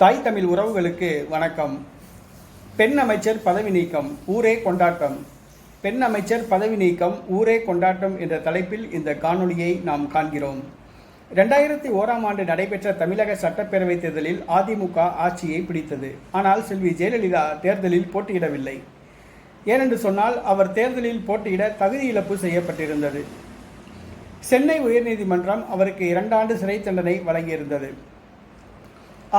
தாய் தமிழ் உறவுகளுக்கு வணக்கம். பெண் அமைச்சர் பதவி நீக்கம் ஊரே கொண்டாட்டம். பெண் அமைச்சர் பதவி நீக்கம் ஊரே கொண்டாட்டம் என்ற தலைப்பில் இந்த காணொளியை நாம் காண்கிறோம். ரெண்டாயிரத்தி ஓராம் ஆண்டு நடைபெற்ற தமிழக சட்டப்பேரவைத் தேர்தலில் அதிமுக ஆட்சியை பிடித்தது. ஆனால் செல்வி ஜெயலலிதா தேர்தலில் போட்டியிடவில்லை. ஏனென்று சொன்னால் அவர் தேர்தலில் போட்டியிட தகுதி இழப்பு செய்யப்பட்டிருந்தது. சென்னை உயர்நீதிமன்றம் அவருக்கு இரண்டாண்டு சிறை தண்டனை வழங்கியிருந்தது.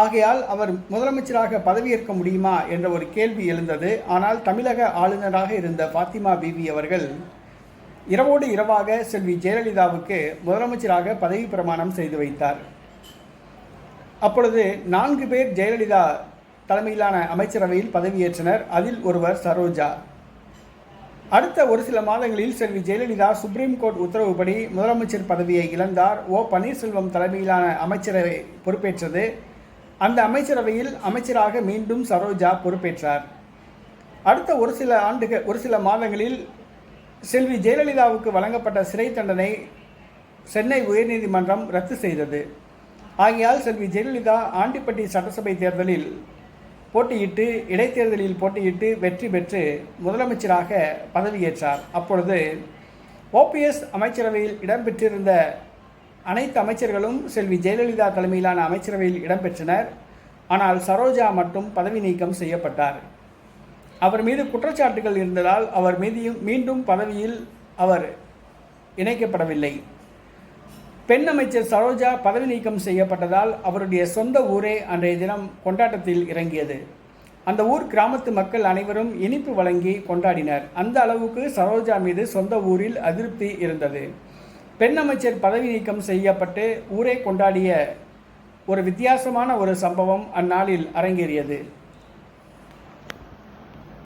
ஆகையால் அவர் முதலமைச்சராக பதவியேற்க முடியுமா என்ற ஒரு கேள்வி எழுந்தது. ஆனால் தமிழக ஆளுநராக இருந்த ஃபாத்திமா பிபி அவர்கள் இரவோடு இரவாக செல்வி ஜெயலலிதாவுக்கு முதலமைச்சராக பதவி பிரமாணம் செய்து வைத்தார். அப்பொழுது நான்கு பேர் ஜெயலலிதா தலைமையிலான அமைச்சரவையில் பதவியேற்றனர். அதில் ஒருவர் சரோஜா. அடுத்த ஒரு சில மாதங்களில் செல்வி ஜெயலலிதா சுப்ரீம் கோர்ட் உத்தரவுப்படி முதலமைச்சர் பதவியை இழந்தார். ஓ பன்னீர்செல்வம் தலைமையிலான அமைச்சரவை பொறுப்பேற்றது. அந்த அமைச்சரவையில் அமைச்சராக மீண்டும் சரோஜா பொறுப்பேற்றார். அடுத்த ஒரு சில ஆண்டுகள் ஒரு சில மாதங்களில் செல்வி ஜெயலலிதாவுக்கு வழங்கப்பட்ட சிறை தண்டனை சென்னை உயர்நீதிமன்றம் ரத்து செய்தது. ஆகையால் செல்வி ஜெயலலிதா ஆண்டிப்பட்டி சட்டசபை தேர்தலில் போட்டியிட்டு இடைத்தேர்தலில் போட்டியிட்டு வெற்றி பெற்று முதலமைச்சராக பதவியேற்றார். அப்பொழுது ஓபிஎஸ் அமைச்சரவையில் இடம்பெற்றிருந்த அனைத்து அமைச்சர்களும் செல்வி ஜெயலலிதா தலைமையிலான அமைச்சரவையில் இடம்பெற்றனர். ஆனால் சரோஜா மட்டும் பதவி நீக்கம் செய்யப்பட்டார். அவர் மீது குற்றச்சாட்டுகள் இருந்ததால் அவர் மீதியும் மீண்டும் பதவியில் அவர் இணைக்கப்படவில்லை. பெண் அமைச்சர் சரோஜா பதவி நீக்கம் செய்யப்பட்டதால் அவருடைய சொந்த ஊரே அன்றைய தினம் கொண்டாட்டத்தில் இறங்கியது. அந்த ஊர் கிராமத்து மக்கள் அனைவரும் இனிப்பு வழங்கி கொண்டாடினர். அந்த அளவுக்கு சரோஜா மீது சொந்த ஊரில் அதிருப்தி இருந்தது. பெண் அமைச்சர் பதவி நீக்கம் செய்யப்பட்டு ஊரே கொண்டாடிய ஒரு வித்தியாசமான ஒரு சம்பவம் அந்நாளில் அரங்கேறியது.